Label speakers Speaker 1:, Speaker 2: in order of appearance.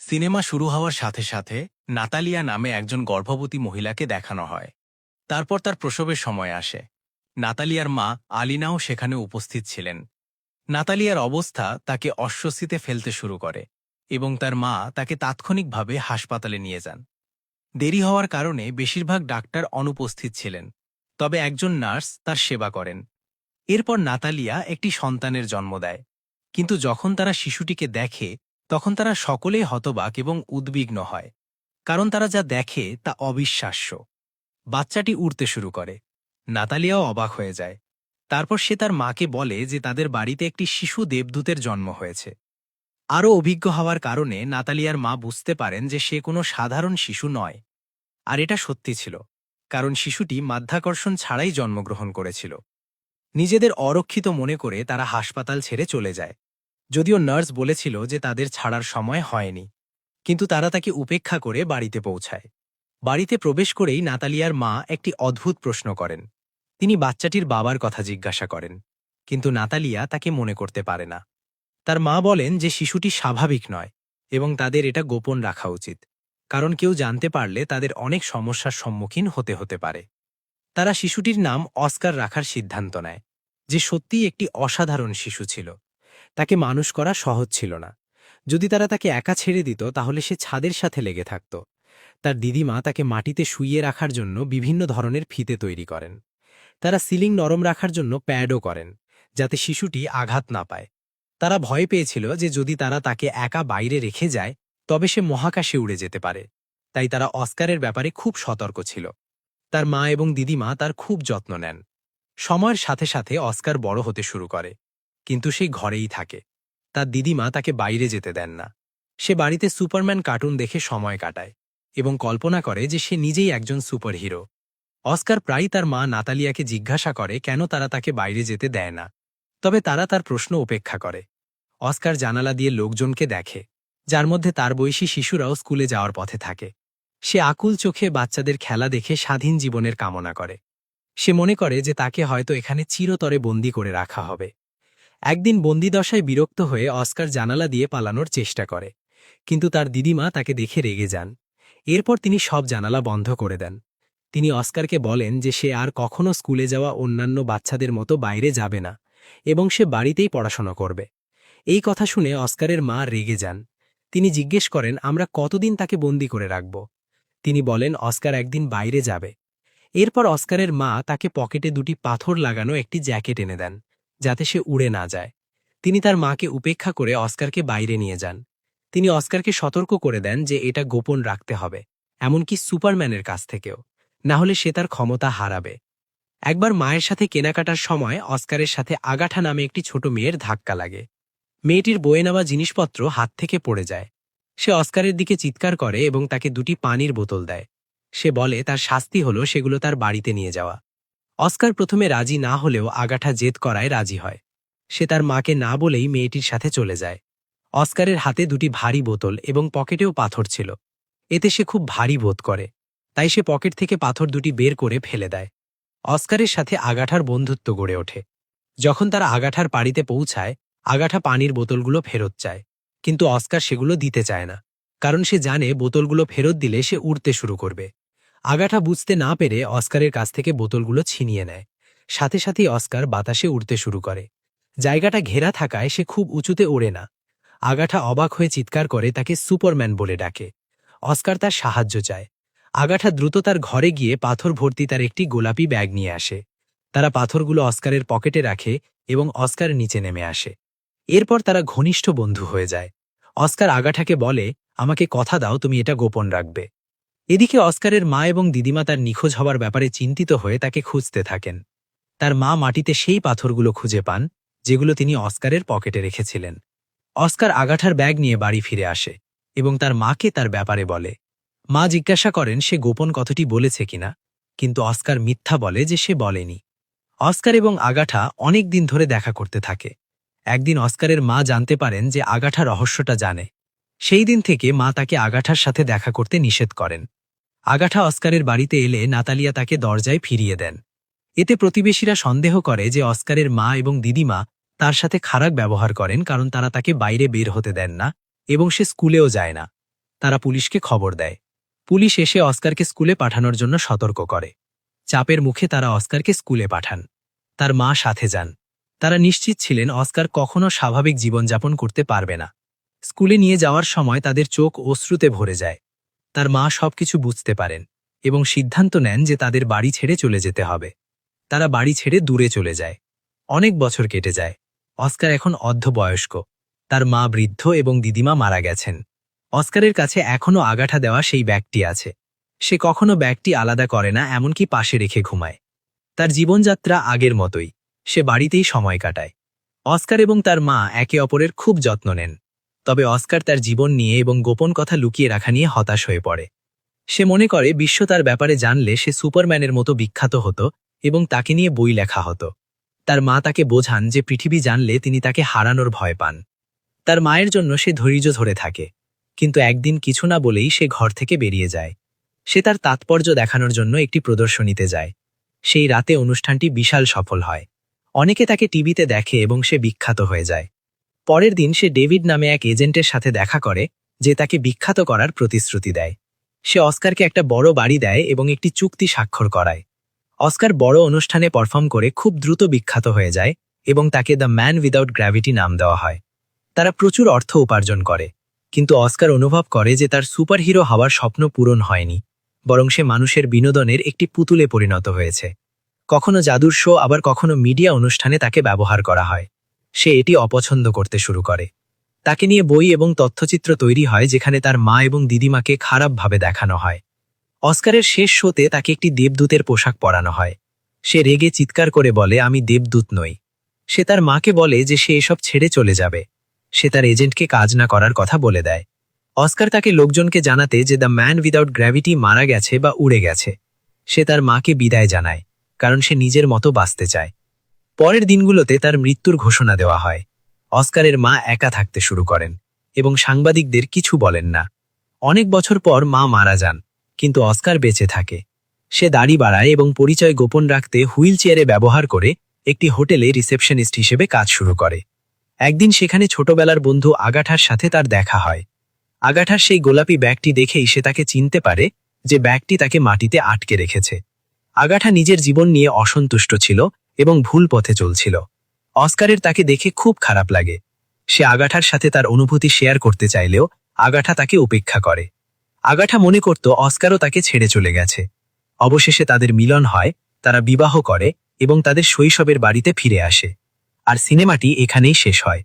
Speaker 1: Cinema শুরু হওয়ার সাথে সাথে নাতালিয়া নামে একজন গর্ভবতী মহিলাকে দেখানো হয়। তারপর তার প্রসবের সময় আসে। নাতালিয়ার মা আলিনাও সেখানে উপস্থিত ছিলেন। নাতালিয়ার অবস্থা তাকে অস্বস্তিতে ফেলতে শুরু করে এবং তার মা তাকে তাৎক্ষণিকভাবে হাসপাতালে নিয়ে যান। দেরি হওয়ার কারণে বেশিরভাগ ডাক্তার অনুপস্থিত ছিলেন, তবে একজন নার্স তার সেবা করেন। এরপর নাতালিয়া একটি সন্তানের জন্ম দেয়, কিন্তু যখন তারা শিশুটিকে দেখে তখন তারা সকলেই হতবাক এবং উদ্বিগ্ন হয়, কারণ তারা যা দেখে তা অবিশ্বাস্য। বাচ্চাটি উড়তে শুরু করে। নাতালিয়াও অবাক হয়ে যায়। তারপর সে তার মাকে বলে যে তাদের বাড়িতে একটি শিশু দেবদূতের জন্ম হয়েছে। আরও অভিজ্ঞ হওয়ার কারণে নাতালিয়ার মা বুঝতে পারেন যে সে কোনো সাধারণ শিশু নয়। আর এটা সত্যি ছিল, কারণ শিশুটি মাধ্যাকর্ষণ ছাড়াই জন্মগ্রহণ করেছিল। নিজেদের অরক্ষিত মনে করে তারা হাসপাতাল ছেড়ে চলে যায়। যদিও নার্স বলেছিল যে তাদের ছাড়ার সময় হয়নি, কিন্তু তারা তাকে উপেক্ষা করে বাড়িতে পৌঁছায়। বাড়িতে প্রবেশ করেই নাতালিয়ার মা একটি অদ্ভুত প্রশ্ন করেন। তিনি বাচ্চাটির বাবার কথা জিজ্ঞাসা করেন, কিন্তু নাতালিয়া তাকে মনে করতে পারে না। তার মা বলেন যে শিশুটি স্বাভাবিক নয় এবং তাদের এটা গোপন রাখা উচিত, কারণ কেউ জানতে পারলে তাদের অনেক সমস্যার সম্মুখীন হতে হতে পারে। তারা শিশুটির নাম অস্কার রাখার সিদ্ধান্ত নেয়, যে সত্যিই একটি অসাধারণ শিশু ছিল। তাকে মানুষ করা সহজ ছিল না। যদি তারা তাকে একা ছেড়ে দিত, তাহলে সে ছাদের সাথে লেগে থাকত। তার দিদিমা তাকে মাটিতে শুইয়ে রাখার জন্য বিভিন্ন ধরনের ফিতে তৈরি করেন। তারা সিলিং নরম রাখার জন্য প্যাডও করেন, যাতে শিশুটি আঘাত না পায়। তারা ভয় পেয়েছিল যে যদি তারা তাকে একা বাইরে রেখে যায়, তবে সে মহাকাশে উড়ে যেতে পারে। তাই তারা অস্কারের ব্যাপারে খুব সতর্ক ছিল। তার মা এবং দিদিমা তার খুব যত্ন নেন। সময়ের সাথে সাথে অস্কার বড় হতে শুরু করে। কিন্তু সে ঘরেই থাকে। তার দিদিমা তাকে বাইরে যেতে দেন না। সে বাড়িতে সুপারম্যান কার্টুন দেখে সময় কাটায় এবং কল্পনা করে যে সে নিজেই একজন সুপারহিরো। অস্কার প্রায়ই তার মা নাতালিয়াকে জিজ্ঞাসা করে কেন তারা তাকে বাইরে যেতে দেয় না। তবে তারা তার প্রশ্ন উপেক্ষা করে। অস্কার জানালা দিয়ে লোকজনকে দেখে, যার মধ্যে তার বয়সী শিশুরাও স্কুলে যাওয়ার পথে থাকে। সে আকুল চোখে বাচ্চাদের খেলা দেখে স্বাধীন জীবনের কামনা করে। সে মনে করে যে তাকে হয়তো এখানে চিরতরে বন্দি করে রাখা হবে। একদিন বন্দিদশায় বিরক্ত হয়ে অস্কার জানালা দিয়ে পালানোর চেষ্টা করে। কিন্তু তার দিদিমা তাকে দেখে রেগে যান। এরপর তিনি সব জানালা বন্ধ করে দেন। তিনি অস্কারকে বলেন যে সে আর কখনো স্কুলে যাওয়া অন্যান্য বাচ্চাদের মতো বাইরে যাবে না এবং সে বাড়িতেই পড়াশোনা করবে। এই কথা শুনে অস্কারের মা রেগে যান। তিনি জিজ্ঞেস করেন, আমরা কতদিন তাকে বন্দি করে রাখব? তিনি বলেন, অস্কার একদিন বাইরে যাবে। এরপর অস্কারের মা তাকে পকেটে দুটি পাথর লাগানো একটি জ্যাকেট এনে দেন। যাতে সে উড়ে না যায়। তিনি তার মাকে উপেক্ষা করে অস্কারকে বাইরে নিয়ে যান। তিনি অস্কারকে সতর্ক করে দেন যে এটা গোপন রাখতে হবে, এমনকি সুপারম্যানের কাছ থেকেও। না হলে সে তার ক্ষমতা হারাবে। একবার মায়ের সাথে কেনাকাটার সময় অস্কারের সাথে আগাঠা নামে একটি ছোট মেয়ের ধাক্কা লাগে। মেয়েটির বয়ে নেওয়া জিনিসপত্র হাত থেকে পড়ে যায়। সে অস্কারের দিকে চিৎকার করে এবং তাকে দুটি পানির বোতল দেয়। সে বলে, তার শাস্তি হল সেগুলো তার বাড়িতে নিয়ে যাওয়া। অস্কার প্রথমে রাজি না হলেও আগাঠা জেদ করায় রাজি হয়। সে তার মাকে না বলেই মেয়েটির সাথে চলে যায়। অস্কারের হাতে দুটি ভারী বোতল এবং পকেটেও পাথর ছিল। এতে সে খুব ভারী বোধ করে। তাই সে পকেট থেকে পাথর দুটি বের করে ফেলে দেয়। অস্কারের সাথে আগাঠার বন্ধুত্ব গড়ে ওঠে। যখন তারা আগাঠার পাড়িতে পৌঁছায়, আগাঠা পানির বোতলগুলো ফেরত চায়। কিন্তু অস্কার সেগুলো দিতে চায় না। কারণ সে জানে বোতলগুলো ফেরত দিলে সে উড়তে শুরু করবে। আগাঠা বুঝতে না পেরে অস্কারের কাছ থেকে বোতলগুলো ছিনিয়ে নেয়। সাথে সাথেই অস্কার বাতাসে উড়তে শুরু করে। জায়গাটা ঘেরা থাকায় সে খুব উঁচুতে ওড়ে না। আগাঠা অবাক হয়ে চিৎকার করে তাকে সুপারম্যান বলে ডাকে। অস্কার তার সাহায্য চায়। আগাঠা দ্রুত তার ঘরে গিয়ে পাথর ভর্তি তার একটি গোলাপি ব্যাগ নিয়ে আসে। তারা পাথরগুলো অস্কারের পকেটে রাখে এবং অস্কার নিচে নেমে আসে। এরপর তারা ঘনিষ্ঠ বন্ধু হয়ে যায়। অস্কার আগাঠাকে বলে, আমাকে কথা দাও, তুমি এটা গোপন রাখবে। এদিকে অস্কারের মা এবং দিদিমা তার নিখোঁজ হওয়ার ব্যাপারে চিন্তিত হয়ে তাকে খুঁজতে থাকেন। তার মা মাটিতে সেই পাথরগুলো খুঁজে পান, যেগুলো তিনি অস্কারের পকেটে রেখেছিলেন। অস্কার আগাঠার ব্যাগ নিয়ে বাড়ি ফিরে আসে এবং তার মাকে তার ব্যাপারে বলে। মা জিজ্ঞাসা করেন, সে গোপন কথাটি বলেছে কিনা কিন্তু অস্কার মিথ্যা বলে যে সে বলেনি। অস্কার এবং আগাঠা অনেক দিন ধরে দেখা করতে থাকে। একদিন অস্কারের মা জানতে পারেন যে আগাঠা রহস্যটা জানে। সেই দিন থেকে মা তাকে আগাঠার সাথে দেখা করতে নিষেধ করেন। আগাঠা অস্কারের বাড়িতে এলে নাতালিয়া তাকে দরজায় ফিরিয়ে দেন। এতে প্রতিবেশীরা সন্দেহ করে যে অস্কারের মা এবং দিদিমা তার সাথে খারাপ ব্যবহার করেন কারণ তারা তাকে বাইরে বের হতে দেন না এবং সে স্কুলেও যায় না।
Speaker 2: তারা পুলিশকে খবর দেয়। পুলিশ এসে অস্কারকে স্কুলে পাঠানোর জন্য সতর্ক করে। চাপের মুখে তারা অস্কারকে স্কুলে পাঠান। তার মা সাথে যান। তারা নিশ্চিত ছিলেন অস্কার কখনো স্বাভাবিক জীবনযাপন করতে পারবে না। স্কুলে নিয়ে যাওয়ার সময় তাদের চোখ অশ্রুতে ভরে যায়। তার মা সবকিছু বুঝতে পারেন এবং সিদ্ধান্ত নেন যে তাদের বাড়ি ছেড়ে চলে যেতে হবে। তারা বাড়ি ছেড়ে দূরে চলে যায়। অনেক বছর কেটে যায়। অস্কার এখন অর্ধবয়স্ক। তার মা বৃদ্ধ এবং দিদিমা মারা গেছেন। অস্কারের কাছে এখনও আগাঠা দেওয়া সেই ব্যাগটি আছে। সে কখনো ব্যাগটি আলাদা করে না, এমনকি পাশে রেখে ঘুমায়। তার জীবনযাত্রা আগের মতোই। সে বাড়িতেই সময় কাটায়। অস্কার এবং তার মা একে অপরের খুব যত্ন নেন। তবে অস্কার তার জীবন নিয়ে এবং গোপন কথা লুকিয়ে রাখা নিয়ে হতাশ হয়ে পড়ে। সে মনে করে বিশ্ব তার ব্যাপারে জানলে সে সুপারম্যানের মতো বিখ্যাত হতো এবং তাকে নিয়ে বই লেখা হতো। তার মা তাকে বোঝান যে পৃথিবী জানলে তিনি তাকে হারানোর ভয় পান। তার মায়ের জন্য সে ধৈর্য ধরে থাকে, কিন্তু একদিন কিছু না বলেই সে ঘর থেকে বেরিয়ে যায়। সে তার তাৎপর্য দেখানোর জন্য একটি প্রদর্শনীতে যায়। সেই রাতে অনুষ্ঠানটি বিশাল সফল হয়। অনেকে তাকে টিভিতে দেখে এবং সে বিখ্যাত হয়ে যায়। পরের দিন সে ডেভিড নামে এক এজেন্টের সাথে দেখা করে, যে তাকে বিখ্যাত করার প্রতিশ্রুতি দেয়। সে অস্কারকে একটা বড় বাড়ি দেয় এবং একটি চুক্তি স্বাক্ষর করায়। অস্কার বড় অনুষ্ঠানে পারফর্ম করে খুব দ্রুত বিখ্যাত হয়ে যায় এবং তাকে দ্য ম্যান উইদাউট গ্র্যাভিটি নাম দেওয়া হয়। তারা প্রচুর অর্থ উপার্জন করে, কিন্তু অস্কার অনুভব করে যে তার সুপারহিরো হওয়ার স্বপ্ন পূরণ হয়নি, বরং সে মানুষের বিনোদনের একটি পুতুলে পরিণত হয়েছে। কখনো জাদুর শো, আবার কখনো মিডিয়া অনুষ্ঠানে তাকে ব্যবহার করা হয়। সে এটি অপছন্দ করতে শুরু করে। তাকে নিয়ে বই এবং তথ্যচিত্র তৈরি হয় যেখানে তার মা এবং দিদিমাকে খারাপভাবে দেখানো হয়। অস্কারের শেষ শোতে তাকে একটি দেবদূতের পোশাক পরানো হয়। সে রেগে চিৎকার করে বলে, আমি দেবদূত নই। সে তার মাকে বলে যে সে এসব ছেড়ে চলে যাবে। সে তার এজেন্টকে কাজ না করার কথা বলে দেয়। অস্কার তাকে লোকজনকে জানাতে যে দ্য ম্যান উইদাউট গ্র্যাভিটি মারা গেছে বা উড়ে গেছে। সে তার মাকে বিদায় জানায়, কারণ সে নিজের মতো বাঁচতে চায়। পরের দিনগুলোতে তার মৃত্যুর ঘোষণা দেওয়া হয়। অস্কারের মা একা থাকতে শুরু করেন এবং সাংবাদিকদের কিছু বলেন না। অনেক বছর পর মা মারা যান, কিন্তু অস্কার বেঁচে থাকে। সে দাড়ি বাড়ায় এবং পরিচয় গোপন রাখতে হুইল চেয়ারে ব্যবহার করে একটি হোটেলে রিসেপশনিস্ট হিসেবে কাজ শুরু করে। একদিন সেখানে ছোটবেলার বন্ধু আগাঠার সাথে তার দেখা হয়। আগাঠার সেই গোলাপি ব্যাগটি দেখেই সে তাকে চিনতে পারে যে ব্যাগটি তাকে মাটিতে আটকে রেখেছে। আগাঠা নিজের জীবন নিয়ে অসন্তুষ্ট ছিল এবং ভুল পথে চলছিল। অস্কারের তাকে দেখে খুব খারাপ লাগে। সে আগাঠার সাথে তার অনুভূতি শেয়ার করতে চাইলেও আগাঠা তাকে উপেক্ষা করে। আগাঠা মনে করত অস্কারও তাকে ছেড়ে চলে গেছে। অবশেষে তাদের মিলন হয়, তারা বিবাহ করে এবং তাদের শৈশবের বাড়িতে ফিরে আসে। আর সিনেমাটি এখানেই শেষ হয়।